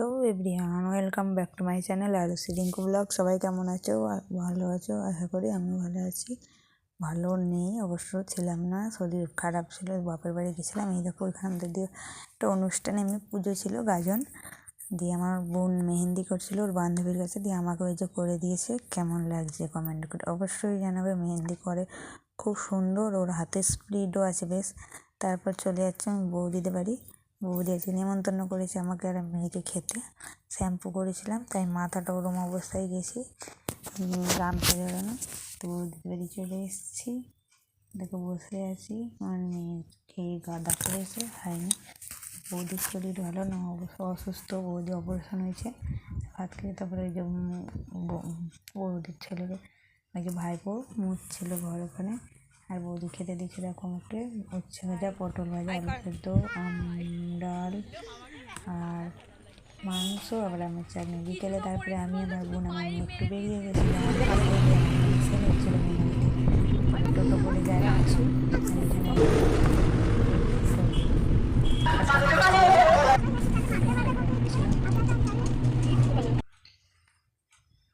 Hello everyone, welcome back to my channel R Rinku vlog. সবাই কেমন আছো? ভালো আছো? আশা করি আমি ভালো আছি। ভালো নেই, অবশ্য ছিলাম না, শরীর খারাপ ছিল, বাপের বাড়ি গেছিলাম। এই দেখো, ওইখান দিয়ে একটা অনুষ্ঠানে এমনি পুজো ছিল, গাজন। দিয়ে আমার বোন মেহেন্দি করছিল, ওর বান্ধবীর কাছে। দিয়ে আমাকে ওই যে করে দিয়েছে, কেমন লাগছে কমেন্ট করে। অবশ্যই জানাবে, মেহেন্দি করে। খুব সুন্দর, ওর হাতে স্পিডও আছে, বেশ। তারপর চলে যাচ্ছে আমি বৌদিদের বাড়ি। বৌদি আজকে নিমন্ত্রণ করেছে আমাকে আর মেয়েকে খেতে। শ্যাম্পু করেছিলাম, তাই মাথাটা ওরম অবস্থায় গেছি। রাম বেরোনো তো বৌদিদের বাড়ি চলে এসেছি। দেখো, বসে আছি। আমার মেয়ে খেয়ে গাদা করেছে খায়নি বৌদির শরীর ভালো না, অবশ্য অসুস্থ, বৌদি অপারেশন হয়েছে। ভাত খেয়ে তারপরে ওই যে বৌদির ছেলেকে যে ভাইপো মুখ ছিল ঘর ওখানে। আর বৌদি খেতে দিচ্ছে দেখো আমাকে উচ্ছে ভাজা পটল ভাজা, আলু সেদ্ধ ডাল আর মাংস আবার আমার চাটনি বিকেলে, তারপরে আমি আমার বোন আমার মেয়ে একটু বেরিয়ে গেছিলাম ছেলে টোটো করে যায় আছি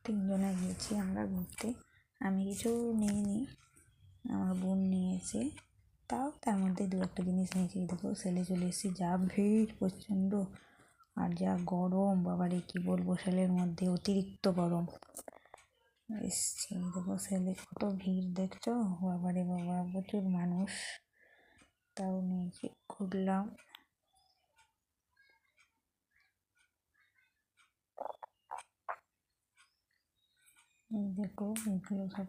তিনজনে গিয়েছি আমরা ঘুরতে। আমি কিছু নিইনি। নিয়েছে তাও তার মধ্যে দু একটা জিনিস নিয়েছি। দেখো, সেলে চলে এসেছি। যা ভিড়, প্রচণ্ড। আর যা গরম, বাবারে, কী বলব? সেলের মধ্যে অতিরিক্ত গরম। এসছি। দেখো, সেলে কত ভিড়, দেখছ? বাবারে, বাবা, প্রচুর মানুষ। তাও নিয়েছি, ঘুরলাম। দেখো এগুলো সব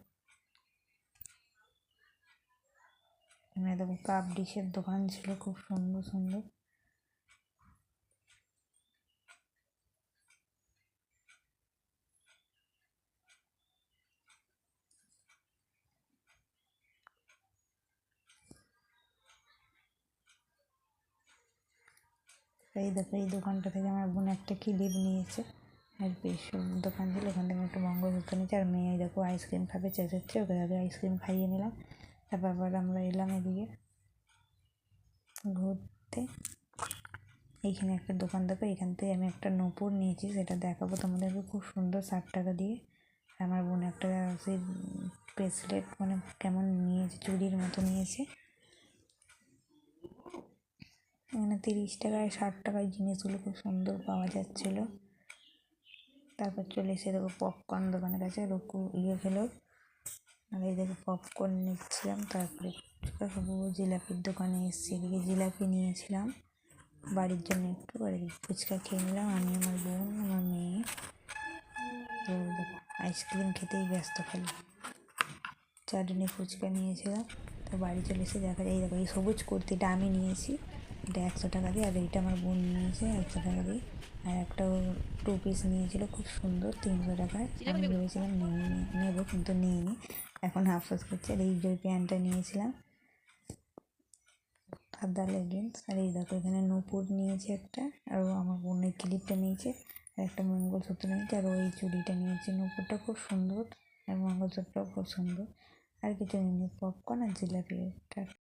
এখানে দেখো কাপ ডিশের দোকান ছিল, খুব সুন্দর সুন্দর। এই দেখো, এই দোকানটা থেকে আমার বোন একটা ক্লিপ নিয়েছে। আর বেশ দোকান ছিল, ওখান থেকে একটা মঙ্গলসূত্র নিয়েছে। আর মেয়ে দেখো আইসক্রিম খাবে, চেঁচাচ্ছে, ওকে আগে আইসক্রিম খাইয়ে নিলাম। তারপর আবার আমরা এলাম এদিকে। ঘুরতে। এইখানে একটা দোকান দেখো, এখান থেকে আমি একটা নূপুর নিয়েছি, সেটা দেখাবো তোমাদেরকে। খুব সুন্দর ষাট টাকা দিয়ে। আমার বোন একটা সেই ব্রেসলেট মানে কেমন নিয়েছে, চুড়ির মতো নিয়েছে। এখানে তিরিশ টাকায় ষাট টাকায় জিনিসগুলো খুব সুন্দর পাওয়া যাচ্ছিল। তারপর চলে এসে দেখো পপকর্ন দোকানের কাছে, রকু ইয়ে খেলো। এই দেখো পপকর্ন নিচ্ছিলাম, তারপরে খাব জিলাপির দোকানে এসেছি। এদিকে জিলাপি নিয়েছিলাম। বাড়ির জন্য একটু আর ফুচকা খেয়ে নিলাম। আমি, আমার বোন, আমার মেয়ে। তো দেখো আইসক্রিম খেতেই ব্যস্ত খালি। চাটনি ফুচকা নিয়েছিলাম। তো বাড়ি চলে এসে দেখা যায়, এই দেখো, এই সবুজ কুর্তিটা আমি নিয়েছি। এটা একশো টাকা দিয়ে, আর এইটা আমার বোন নিয়েছে একশো টাকা দিয়ে। আর একটা টু পিস নিয়েছিল, খুব সুন্দর, তিনশো টাকায়। আমি ভেবেছিলাম নেব কিন্তু নিইনি। এখন আফসোস করছে, আর এই যে প্যান্টটা নিয়েছিলাম, সাদা লেগিংস আর এই দেখো, এখানে নূপুর নিয়েছে একটা, আর ও আমার বোনের ক্লিপটা নিয়েছে, আর একটা মঙ্গলসূত্র নিয়েছে, আর ওই চুড়িটা নিয়েছে। নূপুরটা খুব সুন্দর, আর মঙ্গলসূত্রটাও খুব সুন্দর। আর কিছু নিয়ে পপকর্ন আর জিলাপি